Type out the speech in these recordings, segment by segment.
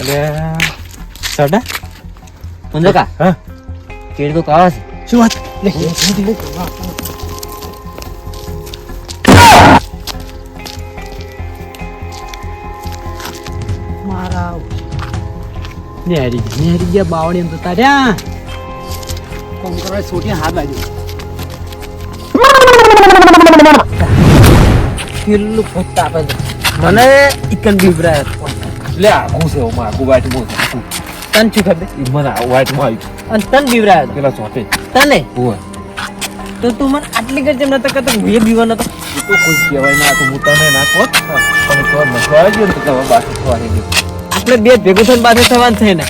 એટલે સાડા મંજો કા? હા. કેડ તો કાવા છે. શું વાત? લે મારા નેરી નેરી ગયા બાવળી તો તાર્યા. કોમ કરવા છોટી હાથ બાજુ. કેટલું ફૂટ આપે છે. મને ઇકન બીવરાય લે આખું છે ઓમાં? આખું વાઈટ મોં આખું તન શું ખબર? ઈ મને વાઈટમાં આવ્યું અને તન બીવરાય પેલા ચોટે તને? ઓય. તો તું મને આટલી ગરજ નતો કરતો હું એ બીવાનો તો એ તો કોઈ કહેવાય ના તો હું તને ના કહો. પણ તો નતો આવી ગયો તો તમે બાકી થવા નહીં ગયું આપણે બે ભેગું થઈને પાછું થવાનું છે ને.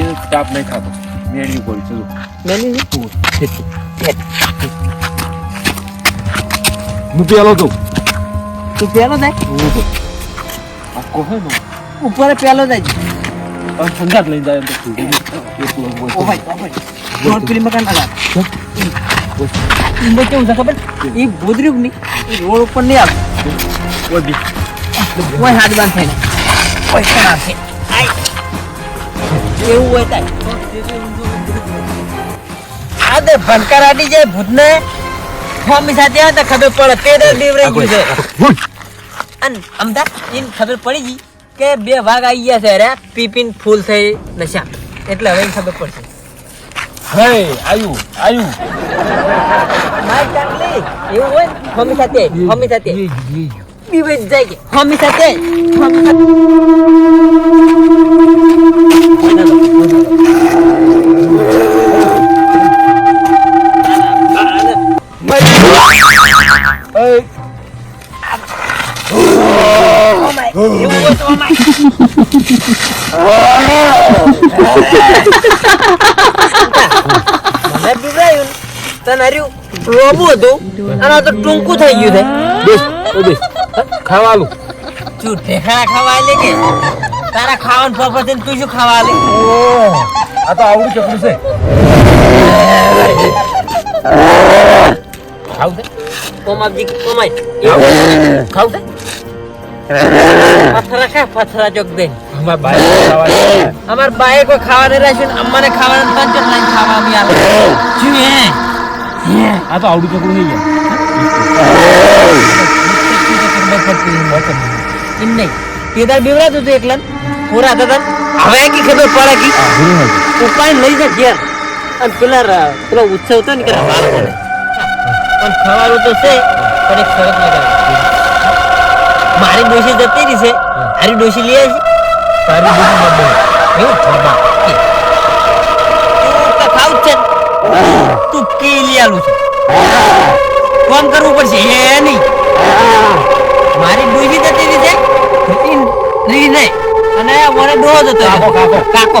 એ તાપ નહીં ખાતો. મેળવી કોઈ ચલો. મેની હું પેલો તો તું પેલો જાય હું તો આખો હે ને? ઉપર પેલો જાય આ સંગાત લઈ જાય તો ઓ ભાઈ ઓ ભાઈ પેલી મકાન ઈંબો કેવું છે ખબર? એ ગોદર્યું નહીં એ રોડ ઉપર નહીં આવે. કોઈ બી. કોઈ હાથ બાંધ થાય કોઈ પણ આવશે એવું હોય તાય. આ તે ભણકાર જાય ભૂતને. મમ્મી સાથે આવે ખબર પડે. પેડર બીવરાઈ ગયું છે. અને અમદાવાદ એને ખબર પડી ગઈ. કે બે ભાગ આવી ગયા છે રે પીપીન ફૂલ થઈ નશા. એટલે હવે ખબર પડશે. હે આયુ આયુ. માય ચાકલી એવું હોય મમ્મી સાથે મમ્મી સાથે. જ જાય કે મમ્મી સાથે મમ્મી સાથે. મને બીવડાયું તને હર્યું રોબું હતું અને તો ટૂંકું થઈ ગયું છે. બેસ ઓ બેસ ખાવાનું તું ખાવા લે કે? તારા ખાવાનું પપ્પા છે તું શું ખાવા લે આ તો આવડું ચકડું છે ખાવ છે કોમાજી કોમાય ખાવ છે પથરા ખા પથરા ચોક દે. અમાર બાઈક ખાવાનું અમાર બાએ કોઈ ખાવા નહીં રાખ્યું ને અમને ખાવાનું પંચર લઈને ખાવા આવી આવે શું હે? આ તો આવડું ચકડું નહીં એમ નહીં. તેદાર બીવડાતું હતું એકલા પૂરા હતા હવે કી ખબર પડે કી? ઉપાય લઈ જા ઘેર. અને પેલા પેલો ઉત્સવ હતો ને કે બાળકોને પણ ખવાનું તો છે પણ એક શરત લગાવી મારી ડોશી જતી રહી છે. તારી ડોશી લઈ આવી તારી બધી મમ્મી એવું થોડા તું ખાવ છે તું કે લઈ આલું છે. કોમ કરવું પડશે? એ નહીં. મારી ડોશી જતી રહી છે. રહી નહીં અને મને ડોહ જતો કાકો, કાકો. કાકો.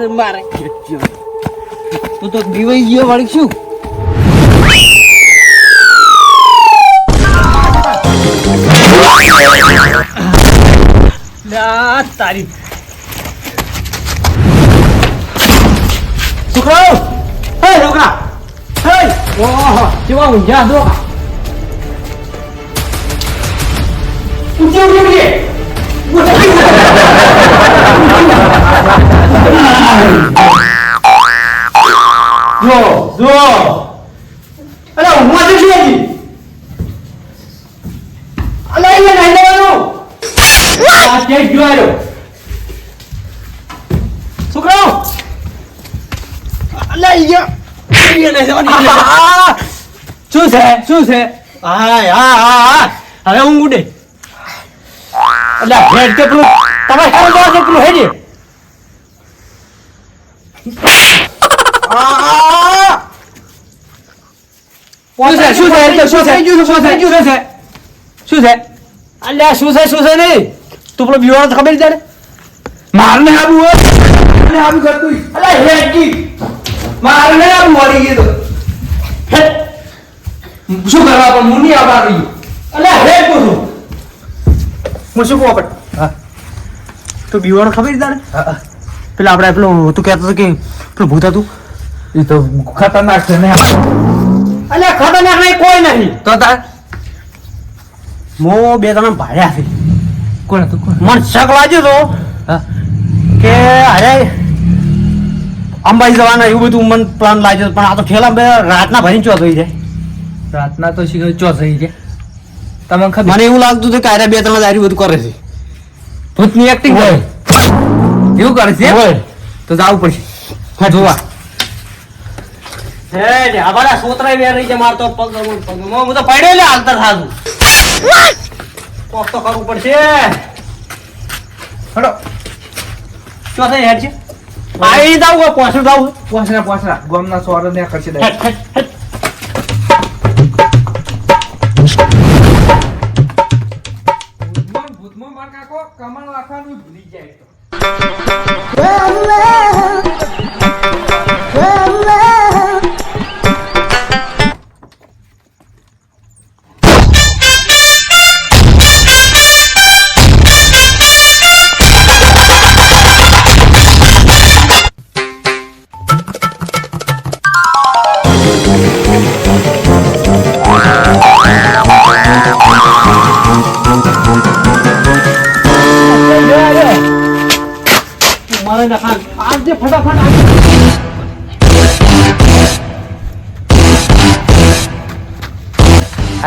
છે મારે તું તો બીવાઈ ગયો વળી શું તારી. છોકરાઓ હે છોકરા હે. ઓહો કેવા ઊંઘ્યા દો ઊંઘી ઊંઘી જો જો અરે ઊંઘવા દે શું હજી અલે અહીંયા નહીં લેવાનું આ કે ગયો આયો છોકરાઓ અલે અહીંયા શું છે શું છે હા હા હા હા હવે હું ઉડે એટલે આ હેડ કે પેલું તમારે જવા છે પેલું હેડે શું છે? શું છે? શું છે? શું છે? શું છે? શું છે? અલ્યા શું છે? શું છે નહીં? તું પેલો બીવાળો તો ખબર છે મારને આબુ હોય? મારને આબુ કરતું અલ્યા હેડકી મારને આબુ મરી ગયો તો. શું કરવા પણ હું નહીં આવવા અલ્યા હેડ પૂછું હું શું કહું આપણે? તો બીવાળો ખબર તારે પેલા આપણે પેલો તું કહેતો હતો કે પેલું ભૂત હતું? એ તો ખતરનાક છે ને. અલ્યા ખતરનાક નહીં કોઈ નહીં. તો તાર? મો બે તમે ભાડ્યા છે. કોણ હતું કોણ? મને શક લાગ્યો તો કે અરે અંબાજી જવાના એવું બધું મન પ્લાન લાગ્યો પણ આ તો ઠેલા બે રાતના ભરીને ચો થઈ જાય રાતના તો શીખર ચો થઈ જાય તમને ખબર? મને એવું લાગતું હતું કે અરે બે ત્રણ દારી બધું કરે છે. ભૂતની એક્ટિંગ હોય. એવું કરે છે. તો જવું પડશે. હા જોવા. હે ને અમારા સોતરાય વેર રહી છે પગ પગ હું તો પડ્યો લે હાલતર થાતું કોક તો કરવું પડશે. હડો. ચો થઈ હેડ છે? આવી જાવ પોસું જાવ પોસરા પોસરા. ગોમના સોર ને કરશે દે ભૂતમાં માર કાકો કમળ રાખવાનું ભૂલી જાય તો.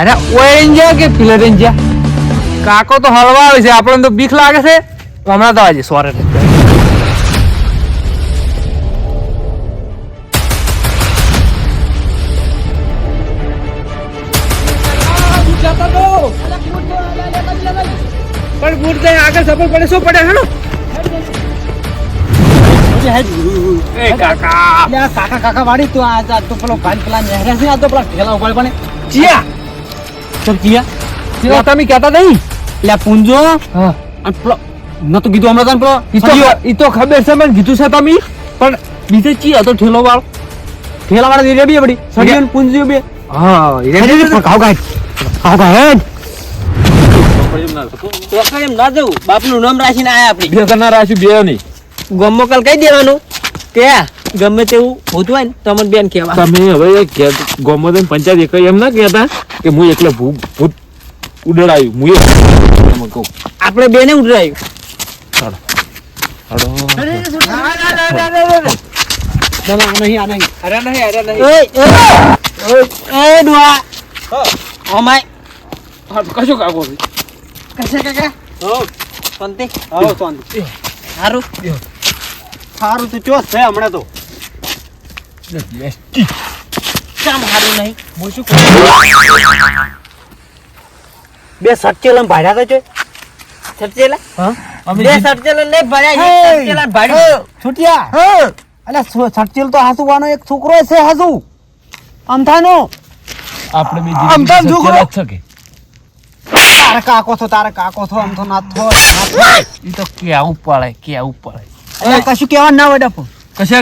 અરે ઓરેન્જા કે પિલરેન્જા કાકો તો હળવા આવે છે આપણને તો બીક લાગે છે. હમણાં તો આજે સોરે પણ બૂટ જાય આગળ સફર પડે શું પડે હેડો એ કાકા. કાકા કાકા વાળી તો આ તો પેલો ભાઈ પેલા નહેરે છે આ તો પેલા ઠેલા ઉપર પણ ચિયા! ચમ ચિયા ચિયા તમે કહેતા નહીં? એટલે પૂંજો. હા. અને પેલો નતું કીધું હમણાં પેલો ઈ તો સળિયો. ઈ તો ખબર છે મને કીધું છે તમે. પણ બીજે ચી હતો ઠેલો વાળો ઠેલા વાળા એરિયા બી. પડી સળિયો ને પૂંજો બે હા ખાવ ખાય ખાવ ખાય હેડ. એમ ના જવું. બાપનું નામ રાખીને આયા આપણી. બે જણા રાખ્યું બે નહીં ગમો કાલ કહી દેવાનું. કે ગમે તેવું હોતું હોય ને તો અમને બેન કહેવા. તમે હવે ગોમોદન પંચાયત એક એમ ના કહેતા કે હું એકલો ભૂત ભૂત ઉડડાયું. હું એક એમ કહું. આપણે બેને ઉડડાયું. ચાલો ના ના નહીં આ નહીં. અરે નહીં અરે નહીં. ઓય ઓય એ ડુઆ. ઓમાય. કશું કાકો કશે કાકા? હો. શાંતિ? આવો શાંતિ. સારું સારું તો ચોસ છે હમણાં તો. નહીં હું શું બે ભાડ્યા તો હા બે અલે તો હાસુવાનો એક છોકરો છે હાસુ અમથાનો આપણે બી આમ છોકરો. છે તારે કાકો છો તારે કાકો છો અમથો ના થો ઈ તો કેવું પડે કેવું પડે કશું કેવા ના હોય ડફો.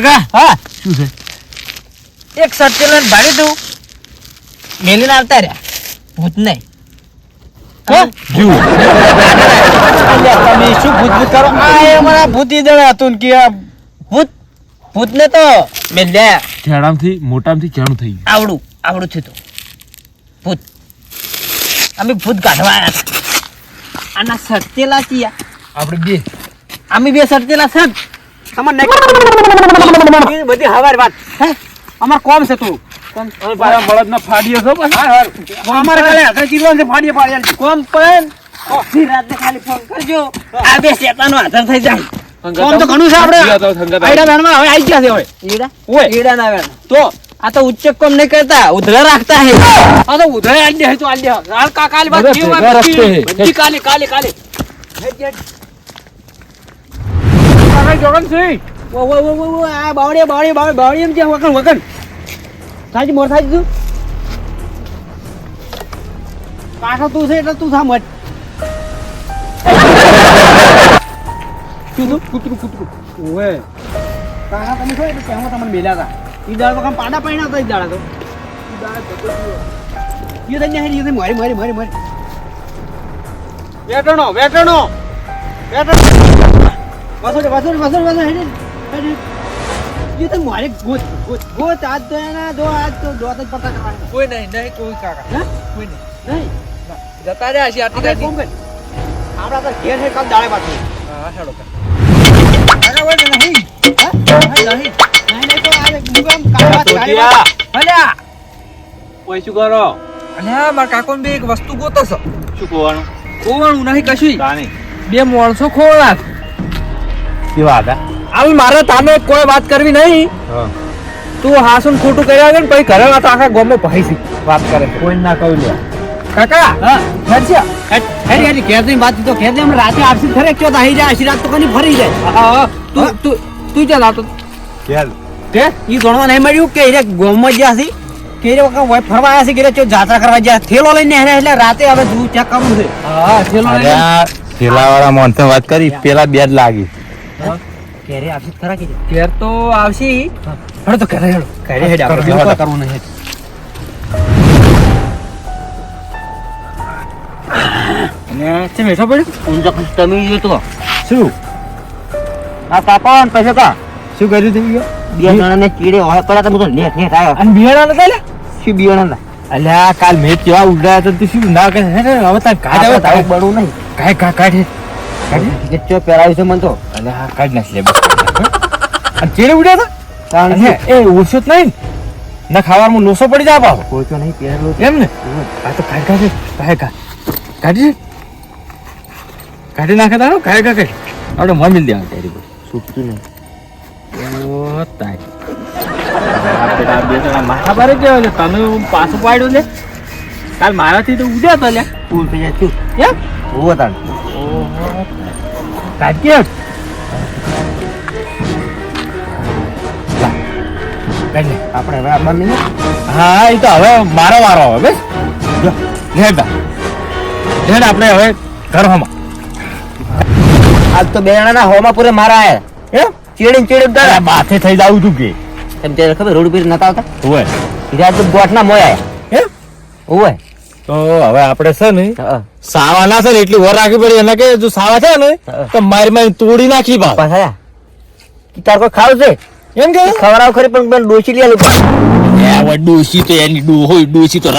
કા હા. શું છે? એક સટચેલા ભાડી દઉં. મેલીને આવતા રહ્યા. ભૂત નહીં. તમે શું ભૂત ભૂત કરો? આ એ મારા ભૂતી દળ હતું કે આ ભૂત ભૂતને તો મેલ્યા ખેડામથી મોટામથી કેણું થઈ ગયું. આવડું આવડું થયું તો. ભૂત. અમે ભૂત કાઢવા આવ્યા હતા. આના સટચેલા ચિયા આપણે બે. અમે બે સટચેલા સટ તમને બધી હવાર વાત. હે? અમાર કોમ છે તું. બળદના ફાડીએ છો પાછા? અમારે કાલે હાથે ચીરવાનું છે ફાડીએ પાડી કોમ પણ? આખી રાતને ખાલી ફોન કરજો. આ બે શેતાનો આધાર થઈ જાય. કોમ તો ઘણું છે આપણે. સંગાત આવો, સંગાત આવો. આઈડા બેનમાં હવે આઈ ગયા છે હવે. ઈડા ઓય. ઈડા ના વેણ તો? આ તો ઉચ્ચ કોમ નહીં કરતા ઉધરા રાખતા હે આ તો ઉધરે હે તો બાત. બધી કાલે કાલે કાલે. જોગન છે વો વો વો વો આ બાવળી બાવળી બાવળી બાવળી એમ છે વકન વકન સાજી મોર સાજી તું? કાકા તું છે એટલે તું સાંભળ શું તું કૂતરું કૂતરું. ઓવે. કાકા તમે છો એટલે ત્યાં તમને મેલ્યા હતા એ દાળ વખત પાડા પાડ્યા હતા એ દાડા તો ઈ મારી મારી મારી મારી. વેટણો વેટણો વેટણો વાસોડે વાસોડે વાસોડે વાસોડે હેડી હેડી ઈ તને મારી ગોત ગોત ગોત. આજ તો એના જો આજ તો દોત જ પતા કરવાના કોઈ નહીં નહીં કોઈ કાકા. હે? કોઈ નહીં. નહીં? જતા રહ્યા છે આટલી ગાડી. કોમ આપણા તો ઘેર હે કાલ દાડે પાછું હા હેડો કાકા. બોલ નહીં. હે? નહીં નહીં. નહીં તો આ મુગામ કાળવા ગાડી અલ્યા ઓય શું કરો? અલ્યા મારા કાકોને બે એક વસ્તુ ગોતો છો. શું ગોવાનું કોવાનું નહીં કશું. તાણી બે માણસો ખોળા કેવા હતા હાલ મારે તાને કોઈ વાત કરવી નહીં. તું હાસુન ખોટું કર્યા ને પછી ઘરે વાત આખા ગામમાં ભાઈ વાત કરે કોઈ ના કહું લે કાકા હા. હરસ્યા હેરી હેરી ઘેર જઈને વાત તો ઘેર જઈને રાતે આરસી ખરે ક્યો આવી જાય આશી રાત તો કની ફરી જાય? તું તું તું ચાલ આવતો. ચાલ. કે ઈ ગણવા નહીં મળ્યું કે રે ગોમમાં જ્યાં છે કે રે વખત વય ફરવા આવ્યા છે કે રે ચો જાત્રા કરવા ગયા? થેલો લઈને હેરે એટલે રાતે હવે તું ચેક કરવું છે. હા ચલો અરે આ થેલાવાળા માણસે વાત કરી પેલા બે જ લાગી. કે આવશે ખરા કે ઘેર તો આવશે. હેડો તો ઘરે હેડો. ઘરે હેડ આપણે કોઈ કરવું નહીં. અને છે મેઠો પડ્યો? ખુશ તમે જો તો શું? આ કાપા પૈસા કા? શું કર્યું તું બે જણાને ચીડે હોય પડ્યા તમે તો નેટ નેટ આવ્યો. અને બિયાણા નતા લે શું બીવાના અલ્યા કાલ મેં કેવા ઉડાયા તો તું શું ના કહે? હવે તાર કાઢ હવે તારે. બળું નહીં. કાઢ કાઢ કાઢ ચો પહેરાવ્યું છે મન તો. અને હા કાઢ નાખ લે અને ચેડે ઉડ્યા હતા? કારણ એ ઓછો જ નહીં ના. ખાવામાં લોસો પડી જાય પાછો. કોઈ તો નહીં પહેરેલું એમ ને? આ તો કાઢ કાઢ કાઢ કાઢ કાઢી કાઢી નાખે તારો? કાઢ આપણે મન મિલ દેવા તારી પર છૂટતું નહીં. ઓ તારી. માથા પર જ છે તમે પાછું પાડ્યું ને કાલ મારાથી તો ઉડ્યા તો લે ફૂલ થઈ જાય છું કેમ ઓ તાણ. કાઢ કે આપણે હવે નહીં હા એ તો હવે મારો વારો હવે બસ. જો લેતા લેડ આપણે હવે ઘર હમા. આજ તો બે જણાના હોમાં પૂરે મારા આયા. એમ ચીડીને ચીડી દર ઉડાડ્યા માથે થઈ જાવું છું કે. એમ તે ખબર રોડ ઉપર નતા આવતા? હોય. હીરા તો ગોઠના મોય. એમ હોય. તો હવે આપણે છે ને હા. સાવા ના છે ને એટલી વર રાખવી પડી. એને કે જો સાવા છે ને તો મારી મારી તોડી નાખી બા પાછા તાર કોઈ ખાવ છે? એમ કે? ખવડાવ ખરી પણ પેલું ડોસી લઈ આલું. એ ડોસી તો એની ડો હોય ડોસી તો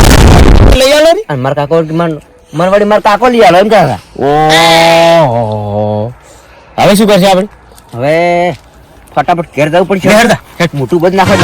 લઈ આલો ને. મારા કાકો કે મન વળી મારા કાકો લઈ આલો એમ કહેતા ઓ હવે શું કરશે આપણે હવે ફટાફટ ઘેર જવું પડશે. ઘેર. મોટું બધ નાખો